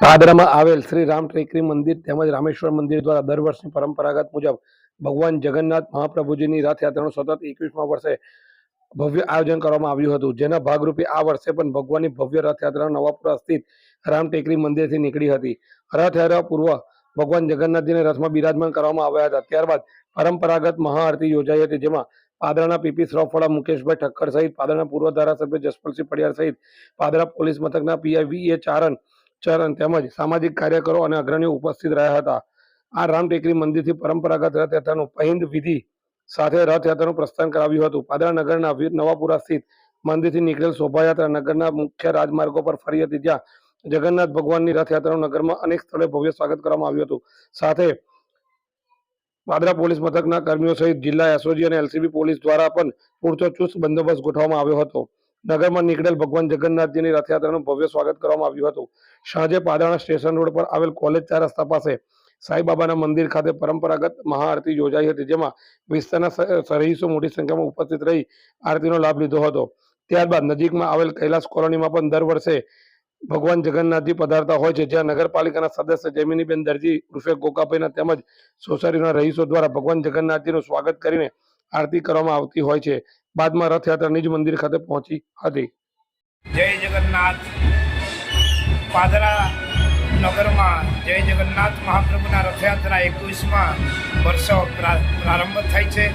પાદરામાં આવેલ શ્રી રામ ટેકરી મંદિર તેમજ રામેશ્વર મંદિર દ્વારા દર વર્ષની પરંપરાગત મુજબ ભગવાન જગન્નાથ મહાપ્રભુજીની રથયાત્રાનું સતત એકવીસમા વર્ષે ભવ્ય આયોજન કરવામાં આવ્યું હતું. જેના ભાગરૂપે આ વર્ષે પણ ભગવાનની ભવ્ય રથયાત્રા નવાપુરા સ્થિત રામ ટેકરી મંદિરથી નીકળી હતી. રથયાત્રા પૂર્વ ભગવાન જગન્નાથજીને રથમાં બિરાજમાન કરવામાં આવ્યા હતા. ત્યારબાદ પરંપરાગત મહાઆરતી યોજાઈ હતી, જેમાં પાદરાના પીપી શ્રોફળા મુકેશભાઈ ઠક્કર સહિત પાદરાના પૂર્વ ધારાસભ્ય જસપાલસિંહ પડિયાર સહિત પાદરા પોલીસ મથકના PI V. A. Charan Charan તેમજ સામાજિક કાર્યકરો અને અગ્રણીઓ ઉપસ્થિત રહ્યા હતા. આ રામ ટેકરી મંદિરથી પરંપરાગત રથયાત્રાનું પહિંદ વિધિ સાથે રથયાત્રાનું પ્રસ્થાન કરાવ્યું હતું. પાદરા નગરના નવાપુરા સ્થિત મંદિરથી નીકળેલ શોભાયાત્રા નગરના મુખ્ય રાજમાર્ગો પર ફરી હતી, જ્યાં જગન્નાથ ભગવાનની રથયાત્રાનું નગરમાં અનેક સ્થળે ભવ્ય સ્વાગત કરવામાં આવ્યું હતું. સાથે પાદરા પોલીસ મથકના કર્મીઓ સહિત જિલ્લા એસઓજી અને એલસીબી પોલીસ દ્વારા પણ પૂરતો ચુસ્ત બંદોબસ્ત ગોઠવવામાં આવ્યો હતો. નગરમાં નીકળેલ ભગવાન જગન્નાથજીની રથયાત્રાનું ભવ્ય સ્વાગત કરવામાં આવ્યું હતું. સાંજે પાદરાના સ્ટેશન રોડ પર આવેલ કોલેજ ચાર રસ્તા પાસે સાંઈબાબાના મંદિર ખાતે પરંપરાગત મહાઆરતી યોજાઈ હતી, જેમાં વિસ્તારના સરહીસો મોટી સંખ્યામાં ઉપસ્થિત રહી આરતીનો લાભ લીધો હતો. ત્યારબાદ નજીકમાં આવેલ કૈલાસ કોલોનીમાં પણ દર વર્ષે ભગવાન જગન્નાથજી પધારતા હોય છે, જ્યાં નગરપાલિકાના સદસ્ય જૈમિનીબેન દરજી ઉર્ફે ગોકાભાઈના તેમજ સોસાયટીના રહીશો દ્વારા ભગવાન જગન્નાથજીનું સ્વાગત કરીને આરતી કરવામાં આવતી હોય છે. બાદમાં રથયાત્રા નિજ મંદિર ખાતે પહોંચી હતી. જય જગન્નાથ. પાદરા નગરમાં જય જગન્નાથ મહાપ્રભુના રથયાત્રા એકવીસમાં વર્ષો પ્રા- પ્રારંભ થાય છે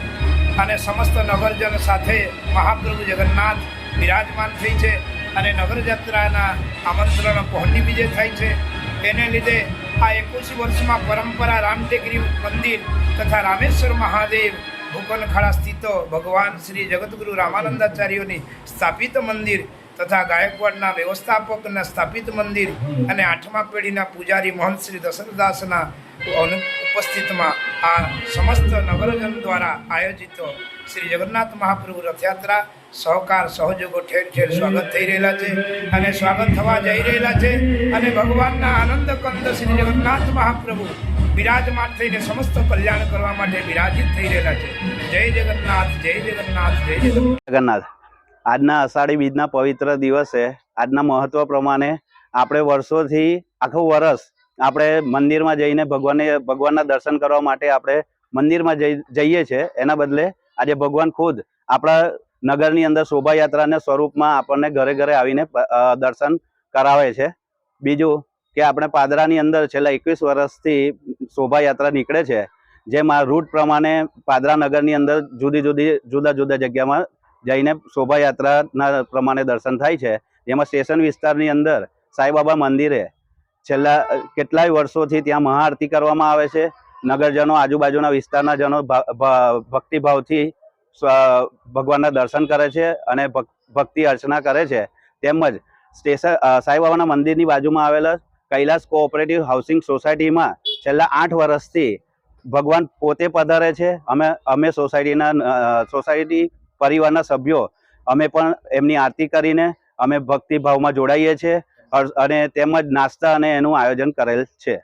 અને સમસ્ત નગરજન સાથે મહાપ્રભુ જગન્નાથ બિરાજમાન થઈ છે અને નગરયાત્રાના આમંત્રણ પહોંચી બીજે થાય છે. તેને લીધે આ એકવીસ વર્ષમાં પરંપરા રામટેકરી મંદિર તથા રામેશ્વર મહાદેવ ભૂકનખાડા સ્થિત ભગવાન શ્રી જગતગુરુ રામાનંદાચાર્યોની સ્થાપિત મંદિર તથા ગાયકવાડના વ્યવસ્થાપકના સ્થાપિત મંદિર અને આઠમા પેઢીના પૂજારી મહંત શ્રી દશરથદાસના ઉપસ્થિતમાં આ સમસ્ત નગરજન દ્વારા આયોજિત શ્રી જગન્નાથ મહાપ્રભુ રથયાત્રા સહકાર સહયોગો ઠેર ઠેર સ્વાગત થઈ રહેલા છે અને સ્વાગત થવા જઈ રહેલા છે અને ભગવાનના આનંદ કંદ શ્રી જગન્નાથ મહાપ્રભુ બિરાજમાન થઈને સમસ્ત કલ્યાણ કરવા માટે બિરાજિત થઈ રહેલા છે. જય જગન્નાથ જય જગન્નાથ જય જગન્નાથ. આજના અષાઢી બીજના પવિત્ર દિવસે આજના મહત્વ પ્રમાણે આપણે વર્ષોથી આખું વર્ષ આપણે મંદિરમાં જઈને ભગવાનને, ભગવાનના દર્શન કરવા માટે આપણે મંદિરમાં જઈ, જઈએ છીએ. એના બદલે આજે ભગવાન ખુદ આપણા નગરની અંદર શોભાયાત્રાના સ્વરૂપમાં આપણને ઘરે ઘરે આવીને દર્શન કરાવે છે. બીજું કે આપણે પાદરાની અંદર છેલ્લા એકવીસ વર્ષથી શોભાયાત્રા નીકળે છે, જેમાં રૂટ પ્રમાણે પાદરા નગરની અંદર જુદી જુદી જુદા જુદા જગ્યામાં જઈને શોભાયાત્રાના પ્રમાણે દર્શન થાય છે. જેમાં સ્ટેશન વિસ્તારની અંદર સાંઈબાબા મંદિરે છેલ્લા કેટલાય વર્ષોથી ત્યાં મહાઆરતી કરવામાં આવે છે. નગરજનો આજુબાજુના વિસ્તારના જનો ભક્તિભાવથી ભગવાનના દર્શન કરે છે અને ભક- ભક્તિ અર્ચના કરે છે. તેમજ સ્ટેશન સાંઈબાબાના મંદિરની બાજુમાં આવેલા કૈલાસ કોઓપરેટિવ હાઉસિંગ સોસાયટીમાં છેલ્લા આઠ વર્ષથી ભગવાન પોતે પધારે છે. અમે અમે સોસાયટીના સોસાયટી પરિવારના સભ્યો. અમે પણ એમની આરતી કરીને અમે ભક્તિભાવમાં જોડાઈએ છીએ. અને તેમજ નાસ્તા અને એનું આયોજન કરેલ છે.